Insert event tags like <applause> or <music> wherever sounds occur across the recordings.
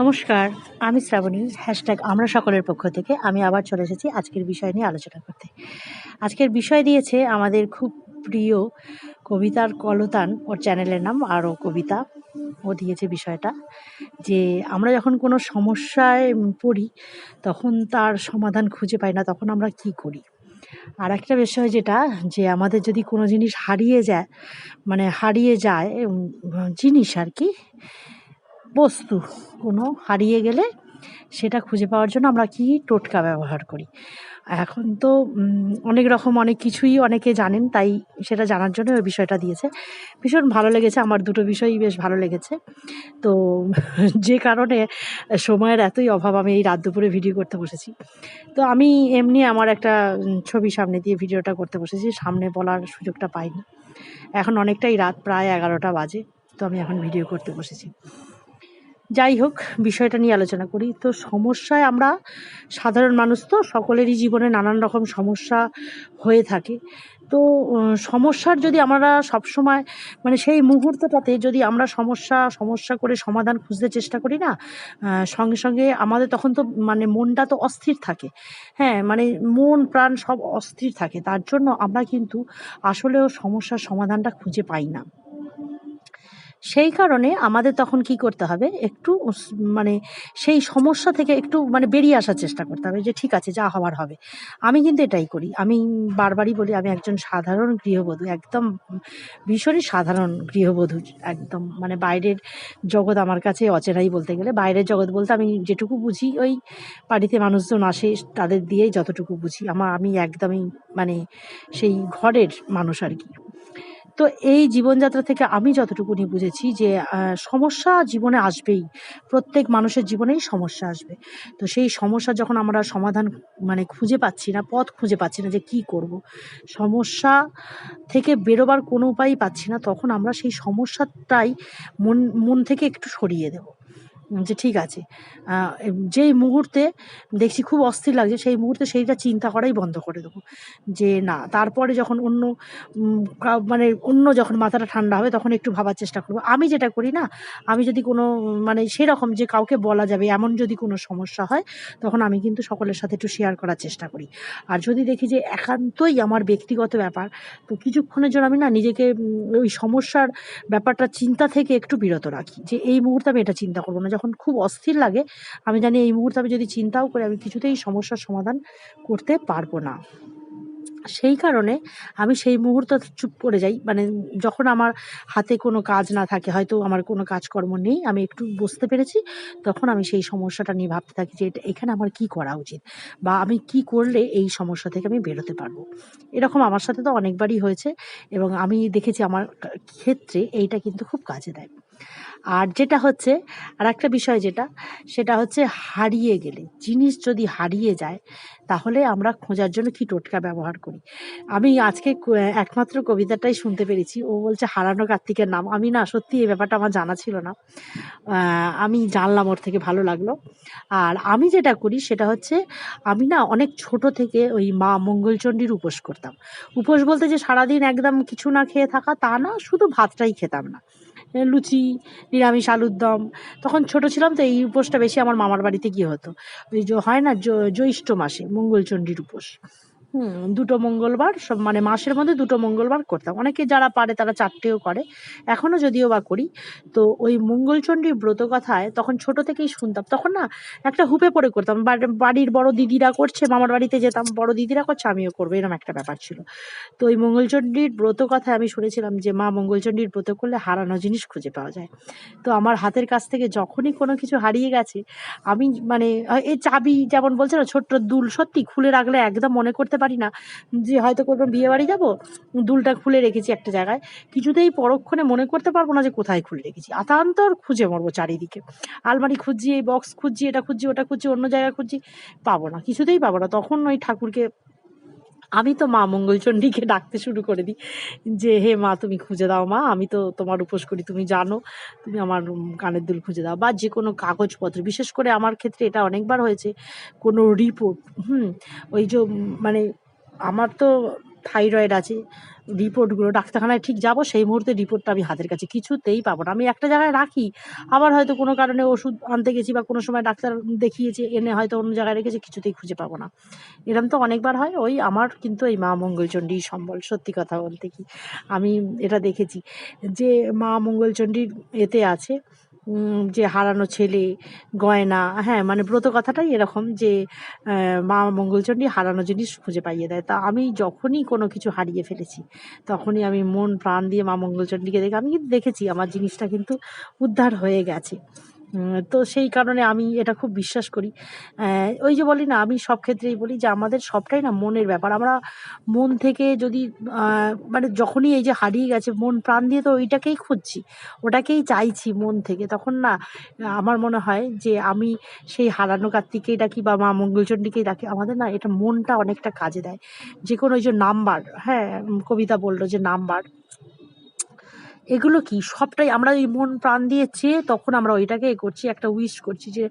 নমস্কার, আমি শ্রাবণী হ্যাশট্যাগ আমরা সকলের পক্ষ থেকে আমি আবার চলে এসেছি আজকের বিষয় নিয়ে আলোচনা করতে। আজকের বিষয় দিয়েছে আমাদের খুব প্রিয় কবিতার কলতান, ওর চ্যানেলের নাম আরও কবিতা। ও দিয়েছে বিষয়টা যে, আমরা যখন কোনো সমস্যায় পড়ি, তখন তার সমাধান খুঁজে পাই না, তখন আমরা কি করি? আর একটা বিষয় যেটা, যে আমাদের যদি কোনো জিনিস হারিয়ে যায় মানে হারিয়ে যায় জিনিস আর কি বস্তু কোনো হারিয়ে গেলে সেটা খুঁজে পাওয়ার জন্য আমরা কি টোটকা ব্যবহার করি। এখন তো অনেক রকম অনেক কিছুই অনেকে জানেন, তাই সেটা জানার জন্য ওই বিষয়টা দিয়েছে। ভীষণ ভালো লেগেছে, আমার দুটো বিষয়ই বেশ ভালো লেগেছে। তো <laughs> যে কারণে সময়ের এতই অভাব, আমি এই রাত দুপুরে ভিডিও করতে বসেছি। তো আমি এমনি আমার একটা ছবি সামনে দিয়ে ভিডিওটা করতে বসেছি, সামনে বলার সুযোগটা পাইনি। এখন অনেকটাই রাত, প্রায় এগারোটা বাজে, তো আমি এখন ভিডিও করতে বসেছি। যাই হোক, বিষয়টা নিয়ে আলোচনা করি। তো সমস্যায় আমরা সাধারণ মানুষ তো, সকলেরই জীবনে নানান রকম সমস্যা হয়ে থাকে। তো সমস্যার যদি আমরা সবসময় মানে সেই মুহূর্তটাতে যদি আমরা সমস্যা সমস্যা করে সমাধান খুঁজতে চেষ্টা করি না সঙ্গে সঙ্গে আমাদের তখন তো মানে মনটা তো অস্থির থাকে। হ্যাঁ মানে মন, প্রাণ সব অস্থির থাকে। তার জন্য আমরা কিন্তু আসলেও সমস্যার সমাধানটা খুঁজে পাই না। সেই কারণে আমাদের তখন কি করতে হবে? একটু মানে সেই সমস্যা থেকে একটু মানে বেরিয়ে আসার চেষ্টা করতে হবে যে, ঠিক আছে, যা হওয়ার হবে। আমি কিন্তু এটাই করি। আমি বারবারই বলি, আমি একজন সাধারণ গৃহবধূ, একদম ভীষণই সাধারণ গৃহবধূ, একদম। মানে বাইরের জগৎ আমার কাছে অচেনাই বলতে গেলে, বাইরের জগৎ বলতে আমি যেটুকু বুঝি, ওই বাড়িতে মানুষজন আসে, তাদের দিয়েই যতটুকু বুঝি। আমার আমি একদমই মানে সেই ঘরের মানুষ আর কি। তো এই জীবনযাত্রা থেকে আমি যতটুকুনি বুঝেছি যে সমস্যা জীবনে আসবেই। প্রত্যেক মানুষের জীবনেই সমস্যা আসবে। তো সেই সমস্যা যখন আমরা সমাধান মানে খুঁজে পাচ্ছি না, পথ খুঁজে পাচ্ছি না যে কি করব, সমস্যা থেকে বেরোবার কোনো উপায়ই পাচ্ছি না, তখন আমরা সেই সমস্যাটাই মন মন থেকে একটু সরিয়ে দেব। যে ঠিক আছে। যেই মুহূর্তে দেখছি খুব অস্থির লাগছে, সেই মুহূর্তে সেইটা চিন্তা করাই বন্ধ করে দেবো। যে না, তারপরে যখন অন্য মানে অন্য যখন মাথাটা ঠান্ডা হবে তখন একটু ভাবার চেষ্টা করব। আমি যেটা করি না, আমি যদি কোনো মানে সেরকম যে কাউকে বলা যাবে, এমন যদি কোনো সমস্যা হয়, তখন আমি কিন্তু সকলের সাথে একটু শেয়ার করার চেষ্টা করি। আর যদি দেখি যে একান্তই আমার ব্যক্তিগত ব্যাপার, তো কিছুক্ষণের জন্য আমি না নিজেকে ওই সমস্যার ব্যাপারটা চিন্তা থেকে একটু বিরত রাখি। যে এই মুহূর্তে আমি এটা চিন্তা করব না। যখন খুব অস্থির লাগে, আমি জানি এই মুহূর্তে আমি যদি চিন্তাও করি, আমি কিছুতেই সমস্যার সমাধান করতে পারব না। সেই কারণে আমি সেই মুহূর্ত চুপ করে যাই। মানে যখন আমার হাতে কোনো কাজ না থাকে, হয়তো আমার কোনো কাজকর্ম নেই, আমি একটু বুঝতে পেরেছি, তখন আমি সেই সমস্যাটা নিয়ে ভাবতে থাকি যে, এটা, এখানে আমার কি করা উচিত? বা আমি কি করলে এই সমস্যা থেকে আমি বেরোতে পারব? এরকম আমার সাথে তো অনেকবারই হয়েছে এবং আমি দেখেছি আমার ক্ষেত্রে এইটা কিন্তু খুব কাজে দেয়। আর যেটা হচ্ছে আর একটা বিষয় যেটা, সেটা হচ্ছে হারিয়ে গেলে, জিনিস যদি হারিয়ে যায়, তাহলে আমরা খোঁজার জন্য কি টোটকা ব্যবহার করি? আমি আজকে একমাত্র কবিতাটাই শুনতে পেরেছি, ও বলছে হারানো কার্তিকের নাম। আমি না, সত্যি এই ব্যাপারটা আমার জানা ছিল না। আমি জানলাম ওর থেকে ভালো লাগল। আর আমি যেটা করি, সেটা হচ্ছে আমি না অনেক ছোট থেকে ওই মা মঙ্গলচণ্ডীর উপোস করতাম। উপোস বলতে যে সারাদিন একদম কিছু না খেয়ে থাকা, তা না, শুধু ভাতটাই খেতাম না। লুচি, নিরামিষ, আলুর দম। তখন ছোট ছিলাম তো এই উপোসটা বেশি আমার মামার বাড়িতে গিয়ে হতো। ওই যে হয় না জ্যৈষ্ঠ মাসে, মঙ্গলচণ্ডীর উপোস। হুম, দুটো মঙ্গলবার, সব মানে মাসের মধ্যে দুটো মঙ্গলবার করতাম। অনেকে যারা পারে তারা চারটেও করে। এখনও যদিও বা করি। তো ওই মঙ্গলচণ্ডীর ব্রত কথায় তখন ছোট থেকেই শুনতাম। তখন না একটা হুপে পড়ে করতাম। বাড়ির বড় দিদিরা করছে, মামার বাড়িতে যেতাম, বড় দিদিরা করছে, আমিও করব এরকম একটা ব্যাপার ছিল। তো ওই মঙ্গলচণ্ডীর ব্রত কথায় আমি শুনেছিলাম যে, মা, মঙ্গলচণ্ডীর ব্রত করলে হারানো জিনিস খুঁজে পাওয়া যায়। তো আমার হাতের কাছ থেকে যখনই কোনো কিছু হারিয়ে গেছে, আমি মানে এই চাবি যেমন বলছে না, ছোট্ট দুল, সত্যি খুলে রাখলে একদম মনে করতে পারি না। যে হয়তো কোনো বিয়ে বাড়ি যাব, দুলটা খুলে রেখেছি একটা জায়গায়। কিছুতেই পরক্ষণে মনে করতে পারব না যে কোথায় খুলে রেখেছি। আতান্তর খুঁজে মরবো চারিদিকে। আলমারি খুঁজছি এই বক্স খুঁজছি, এটা খুঁজছি, ওটা খুঁজছি, অন্য জায়গায় খুঁজছি, পাবো না, কিছুতেই পাবো না। তখন ওই ঠাকুরকে আমি তো মা মঙ্গলচণ্ডীকে ডাকতে শুরু করে দিই যে, হে মা, তুমি খুঁজে দাও মা, আমি তো তোমার উপোস করি, তুমি জানো, তুমি আমার কানের দুল খুঁজে দাও। বা যে কোনো কাগজপত্র, বিশেষ করে আমার ক্ষেত্রে এটা অনেকবার হয়েছে, কোনো রিপোর্ট হুম, ওই যে মানে আমার তো থাইরয়েড আছে রিপোর্টগুলো ডাক্তারখানায় ঠিক যাব, সেই মুহূর্তে রিপোর্টটা আমি হাতের কাছে কিছুতেই পাবো না। আমি একটা জায়গায় রাখি, আবার হয়তো কোনো কারণে ওষুধ আনতে গেছি বা কোনো সময় ডাক্তার দেখিয়েছে, এনে হয়তো অন্য জায়গায় রেখেছে, কিছুতেই খুঁজে পাবো না। এরম তো অনেকবার হয়, ওই আমার কিন্তু এই মা মঙ্গলচণ্ডী সম্বল, সত্যি কথা বলতে কি, আমি এটা দেখেছি যে মা মঙ্গলচণ্ডীর এতে আছে যে হারানো ছেলে, গয়না হ্যাঁ মানে ব্রত কথাটাই এরকম যে মা মঙ্গলচণ্ডী হারানো জিনিস খুঁজে পাইয়ে দেয়। তা আমি যখনই কোনো কিছু হারিয়ে ফেলেছি, তখনই আমি মন, প্রাণ দিয়ে মা মঙ্গলচণ্ডীকে দেখে, আমি কিন্তু দেখেছি, আমার জিনিসটা কিন্তু উদ্ধার হয়ে গেছে। তো সেই কারণে আমি এটা খুব বিশ্বাস করি। ওই যে বলি না, আমি সব ক্ষেত্রেই বলি যে আমাদের সবটাই না মনের ব্যাপার। আমরা মন থেকে যদি মানে যখনই এই যে হারিয়ে গেছে, মন প্রাণ দিয়ে তো ওইটাকেই খুঁজছি, ওটাকেই চাইছি মন থেকে। তখন না, আমার মনে হয় যে আমি সেই হারানো কার্তিকেই ডাকি বা মা মঙ্গলচণ্ডীকেই ডাকি, আমাদের না এটা মনটা অনেকটা কাজে দেয়। যে কোনো ওই যে নাম্বার হ্যাঁ কবিতা বলল যে নাম্বার এগুলো কি? সবটাই আমরা এই মন প্রাণ দিয়ে চেয়ে তখন আমরা ওইটাকে এ করছি, একটা উইশ করছি যে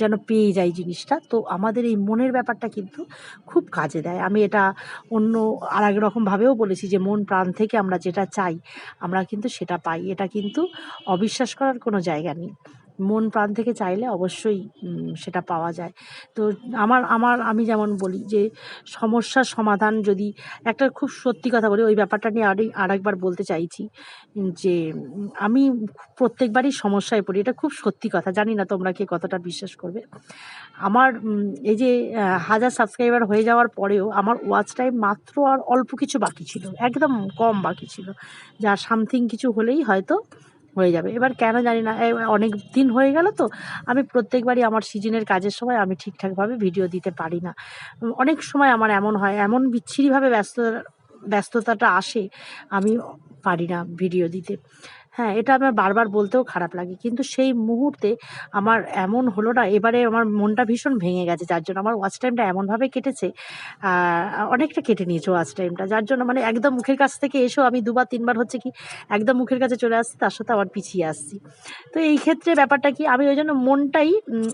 যেন পেয়ে যাই জিনিসটা। তো আমাদের এই মনের ব্যাপারটা কিন্তু খুব কাজে দেয়। আমি এটা অন্য আর এক রকমভাবেও বলেছি যে, মন প্রাণ থেকে আমরা যেটা চাই, আমরা কিন্তু সেটা পাই। এটা কিন্তু অবিশ্বাস করার কোনো জায়গা নেই। মন প্রাণ থেকে চাইলে অবশ্যই সেটা পাওয়া যায়। তো আমার আমার, আমি যেমন বলি যে, সমস্যার সমাধান যদি, একটা খুব সত্যি কথা বলি, ওই ব্যাপারটা নিয়ে আরেক, আরেকবার বলতে চাইছি যে, আমি প্রত্যেকবারই সমস্যায় পড়ি। এটা খুব সত্যি কথা, জানি না তোমরা কে কতটা বিশ্বাস করবে। আমার এই যে হাজার সাবস্ক্রাইবার হয়ে যাওয়ার পরেও আমার ওয়াচ টাইম মাত্র আর অল্প কিছু বাকি ছিল, একদম কম বাকি ছিল। যা সামথিং কিছু হলেই হয়তো হয়ে যাবে। এবার কেন জানি না অনেক দিন হয়ে গেল তো, আমি প্রত্যেকবারই আমার সিজনের কাজের সময় আমি ঠিকঠাকভাবে ভিডিও দিতে পারি না। অনেক সময় আমার এমন হয়, এমন বিচ্ছিরিভাবে ব্যস্ত, ব্যস্ততাটা আসে, আমি পারি না ভিডিও দিতে। হ্যাঁ এটা আমার বারবার বলতেও খারাপ লাগে। কিন্তু সেই মুহূর্তে আমার এমন হলো না, এবারে আমার মনটা ভীষণ ভেঙে গেছে, যার জন্য আমার ওয়াচ টাইমটা এমনভাবে কেটেছে অনেকটা কেটে নিয়েছে ওয়াচ টাইমটা যার জন্য মানে একদম মুখের কাছ থেকে এসেও আমি দুবার, তিনবার হচ্ছে কি একদম মুখের কাছে চলে আসছি, তার সাথে আবার পিছিয়ে আসছি। তো এই ক্ষেত্রে ব্যাপারটা কি, আমি ওই জন্য মনটাই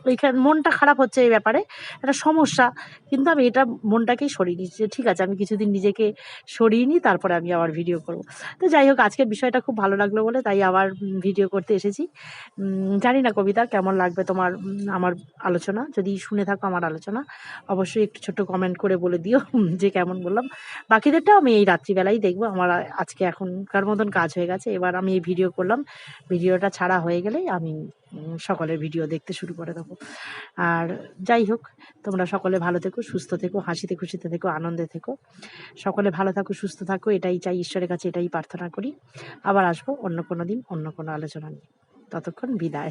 ওইখানে মনটা খারাপ হচ্ছে এই ব্যাপারে, একটা সমস্যা। কিন্তু আমি এটা মনটাকেই সরিয়ে নিচ্ছি ঠিক আছে, আমি কিছুদিন নিজেকে সরিয়ে নিই, তারপরে আমি আবার ভিডিও করব। তো যাই হোক, আজকের বিষয়টা খুব ভালো লাগল বলে তাই আবার ভিডিও করতে এসেছি। জানি না কবিতা, কেমন লাগবে তোমার আমার আলোচনা? যদি শুনে থাকো আমার আলোচনা, অবশ্যই একটু ছোট্ট কমেন্ট করে বলে দিও যে কেমন বললাম। বাকিদেরটাও আমি এই রাত্রিবেলাই দেখব, আমার আজকে এখনকার মতন কাজ হয়ে গেছে। এবার আমি এই ভিডিও করলাম। ভিডিওটা ছাড়া হয়ে গেলেই আমি সকলের ভিডিও দেখতে শুরু করে দেবো। আর যাই হোক, তোমরা সকলে ভালো থেকো, সুস্থ থেকো, হাসিতে খুশিতে থেকো, আনন্দে থেকো। সকলে ভালো থাকো, সুস্থ থাকো, এটাই চাই, ঈশ্বরের কাছে এটাই প্রার্থনা করি। আবার আসব অন্য কোনো দিন, অন্য কোনো আলোচনা নিয়ে। ততক্ষণ বিদায়।